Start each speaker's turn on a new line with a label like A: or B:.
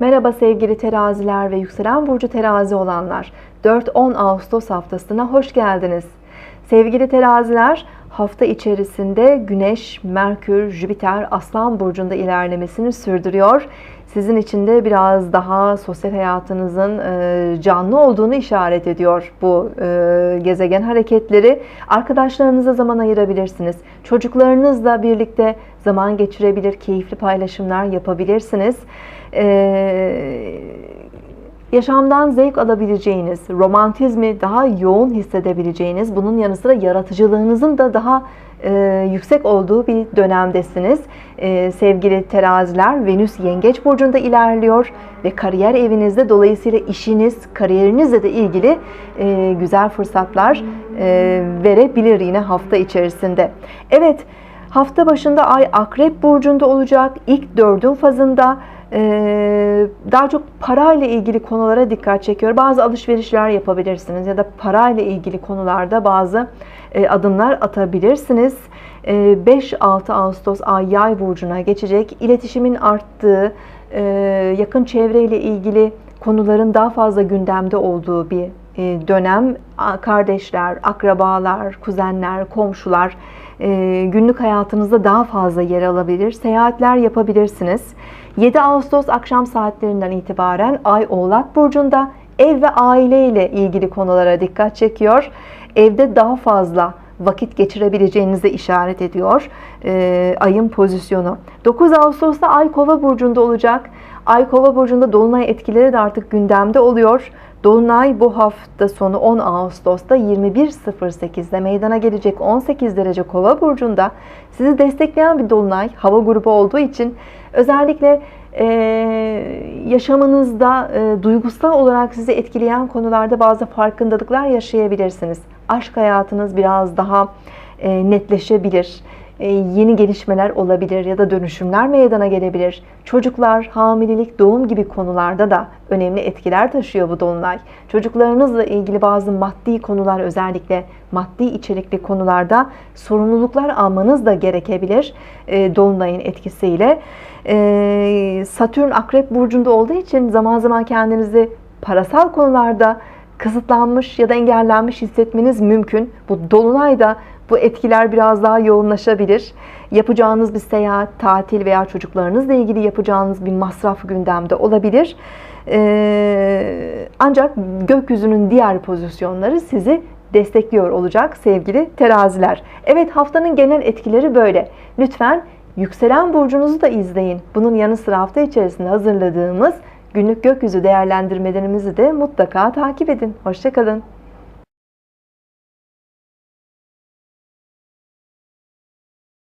A: Merhaba sevgili teraziler ve yükselen burcu terazi olanlar. 4-10 Ağustos haftasına hoş geldiniz. Sevgili teraziler, hafta içerisinde Güneş, Merkür, Jüpiter Aslan burcunda ilerlemesini sürdürüyor. Sizin için de biraz daha sosyal hayatınızın e, canlı olduğunu işaret ediyor bu e, gezegen hareketleri. Arkadaşlarınıza zaman ayırabilirsiniz. Çocuklarınızla birlikte zaman geçirebilir, keyifli paylaşımlar yapabilirsiniz. Ee, yaşamdan zevk alabileceğiniz, romantizmi daha yoğun hissedebileceğiniz, bunun yanı sıra yaratıcılığınızın da daha e, yüksek olduğu bir dönemdesiniz. E, sevgili teraziler, Venüs Yengeç Burcu'nda ilerliyor ve kariyer evinizde dolayısıyla işiniz, kariyerinizle de ilgili e, güzel fırsatlar e, verebilir yine hafta içerisinde. Evet, hafta başında Ay Akrep Burcu'nda olacak. İlk dördün fazında daha çok parayla ilgili konulara dikkat çekiyor. Bazı alışverişler yapabilirsiniz ya da parayla ilgili konularda bazı adımlar atabilirsiniz. 5-6 ee, Ağustos Ay Yay burcuna geçecek. İletişimin arttığı, e, yakın çevreyle ilgili konuların daha fazla gündemde olduğu bir dönem. Kardeşler, akrabalar, kuzenler, komşular günlük hayatınızda daha fazla yer alabilir. Seyahatler yapabilirsiniz. 7 Ağustos akşam saatlerinden itibaren Ay Oğlak Burcu'nda ev ve aile ile ilgili konulara dikkat çekiyor. Evde daha fazla vakit geçirebileceğinize işaret ediyor e, ayın pozisyonu. 9 Ağustos'ta Ay Kova Burcu'nda olacak. Ay Kova Burcu'nda Dolunay etkileri de artık gündemde oluyor. Dolunay bu hafta sonu 10 Ağustos'ta 21.08'de meydana gelecek 18 derece Kova burcunda sizi destekleyen bir dolunay hava grubu olduğu için özellikle e, yaşamınızda e, duygusal olarak sizi etkileyen konularda bazı farkındalıklar yaşayabilirsiniz. Aşk hayatınız biraz daha e, netleşebilir e, yeni gelişmeler olabilir ya da dönüşümler meydana gelebilir. Çocuklar, hamilelik, doğum gibi konularda da önemli etkiler taşıyor bu dolunay. Çocuklarınızla ilgili bazı maddi konular özellikle maddi içerikli konularda sorumluluklar almanız da gerekebilir e, dolunayın etkisiyle. E, Satürn Akrep burcunda olduğu için zaman zaman kendinizi parasal konularda kısıtlanmış ya da engellenmiş hissetmeniz mümkün. Bu dolunay da bu etkiler biraz daha yoğunlaşabilir. Yapacağınız bir seyahat, tatil veya çocuklarınızla ilgili yapacağınız bir masraf gündemde olabilir. Ee, ancak gökyüzünün diğer pozisyonları sizi destekliyor olacak sevgili teraziler. Evet haftanın genel etkileri böyle. Lütfen yükselen burcunuzu da izleyin. Bunun yanı sıra hafta içerisinde hazırladığımız günlük gökyüzü değerlendirmelerimizi de mutlaka takip edin. Hoşçakalın.